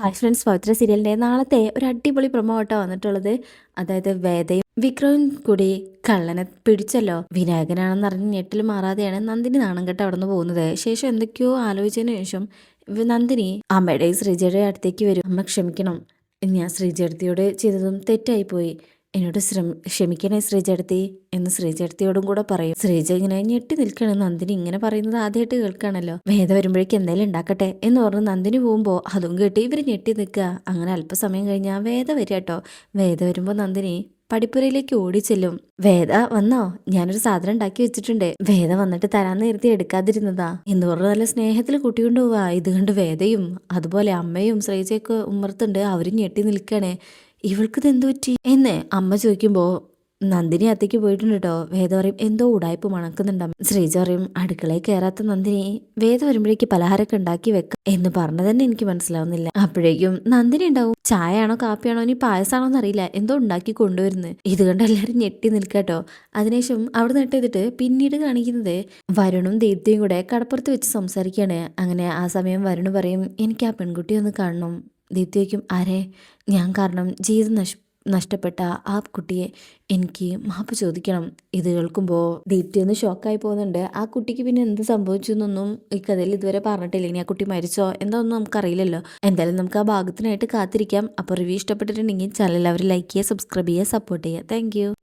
Hi friends പവിത്ര സീരിയലിന്റെ നാളത്തെ ഒരു അടിപൊളി പ്രൊമോ ആട്ടോ വന്നിട്ടുള്ളത്. അതായത് വേദയും വിക്രവും കൂടി കള്ളനെ പിടിച്ചല്ലോ. വിനായകനാണെന്ന് അറിഞ്ഞ് ഞെട്ടിൽ മാറാതെയാണ് നന്ദിനി നാണം കെട്ട് അവിടെ നിന്ന് പോകുന്നത്. ശേഷം എന്തൊക്കെയോ ആലോചിച്ചതിന് ശേഷം നന്ദിനി അമ്മയുടെയും ശ്രീജയുടെ അടുത്തേക്ക് വരും. അമ്മ ക്ഷമിക്കണം. ഞാൻ ശ്രീജയടുത്തിയോട് ചെയ്തതും തെറ്റായിപ്പോയി. എന്നോട് ശ്രമ ക്ഷമിക്കണേ ശ്രീജടുത്തി എന്ന് ശ്രീജടുത്തിയോടും കൂടെ പറയും. ശ്രീജ ഇങ്ങനെ ഞെട്ടി നിൽക്കണം. നന്ദിനി ഇങ്ങനെ പറയുന്നത് ആദ്യമായിട്ട് കേൾക്കുകയാണല്ലോ വേദ വരുമ്പോഴേക്ക് എന്തായാലും ഉണ്ടാക്കട്ടെ എന്ന് പറഞ്ഞ് നന്ദിനി പോകുമ്പോൾ അതും കേട്ട് ഇവർ ഞെട്ടി നിൽക്കുക. അങ്ങനെ അല്പസമയം കഴിഞ്ഞാൽ വേദ വരിക കേട്ടോ വേദ വരുമ്പോൾ നന്ദിനി പടിപ്പുരയിലേക്ക് ഓടിച്ചെല്ലും വേദ വന്നോ? ഞാനൊരു സാധനം ഉണ്ടാക്കി വെച്ചിട്ടുണ്ട്. വേദ വന്നിട്ട് തരാന്ന് നേരത്തെ എടുക്കാതിരുന്നതാ. എന്ന് പറഞ്ഞ നല്ല സ്നേഹത്തിൽ കൂട്ടിക്കൊണ്ടുപോവാ. ഇത് കണ്ട് വേദയും അതുപോലെ അമ്മയും ശ്രീജയൊക്കെ ഉമ്മർത്തുണ്ട് അവരും ഞെട്ടി നിൽക്കണേ. ഇവൾക്കിത് എന്തു പറ്റി എന്ന് അമ്മ ചോദിക്കുമ്പോൾ നന്ദിനി അത്തേക്ക് പോയിട്ടുണ്ട് കേട്ടോ വേദ പറയും എന്തോ ഉടായ്പ് മണക്കുന്നുണ്ടാവും ശ്രീജ പറയും അടുക്കളയിൽ കയറാത്ത നന്ദിനി വേദ വരുമ്പോഴേക്ക് പലഹാരമൊക്കെ ഉണ്ടാക്കി വെക്കാം. എന്ന് പറഞ്ഞു തന്നെ എനിക്ക് മനസ്സിലാവുന്നില്ല. അപ്പോഴേക്കും നന്ദിനി ഉണ്ടാവും. ചായ ആണോ കാപ്പിയാണോ ഇനി പായസമാണോ എന്നറിയില്ല. എന്തോ ഉണ്ടാക്കി കൊണ്ടുവരുന്നത് ഇത് കണ്ട് എല്ലാവരും ഞെട്ടി നിൽക്കാട്ടോ അതിനുശേഷം അവിടെ നിന്ന് ചെയ്തിട്ട് പിന്നീട് കാണിക്കുന്നത് വരുണും ദീപ്തിയും കൂടെ കടപ്പുറത്ത് വെച്ച് സംസാരിക്കുകയാണ് അങ്ങനെ ആ സമയം വരുണ് പറയും എനിക്ക് ആ പെൺകുട്ടി ഒന്ന് കാണണം. ദീപ്തി അരെ ഞാൻ കാരണം ജീവിതം നശ് നഷ്ടപ്പെട്ട ആ കുട്ടിയെ എനിക്ക് മാപ്പ് ചോദിക്കണം. ഇത് കേൾക്കുമ്പോൾ ദീപ്തി ഒന്ന് ഷോക്കായി പോകുന്നുണ്ട്. ആ കുട്ടിക്ക് പിന്നെ എന്ത് സംഭവിച്ചു എന്നൊന്നും ഈ കഥയിൽ ഇതുവരെ പറഞ്ഞിട്ടില്ല. ഇനി ആ കുട്ടി മരിച്ചോ എന്താണെന്നും നമുക്കറിയില്ലല്ലോ. എന്തായാലും നമുക്ക് ആ ഭാഗത്തിനായിട്ട് കാത്തിരിക്കാം. അപ്പോൾ റിവ്യൂ ഇഷ്ടപ്പെട്ടിട്ടുണ്ടെങ്കിൽ ചാനൽ അവർ ലൈക്ക് ചെയ്യുക സബ്സ്ക്രൈബ് ചെയ്യുക സപ്പോർട്ട് ചെയ്യുക. താങ്ക്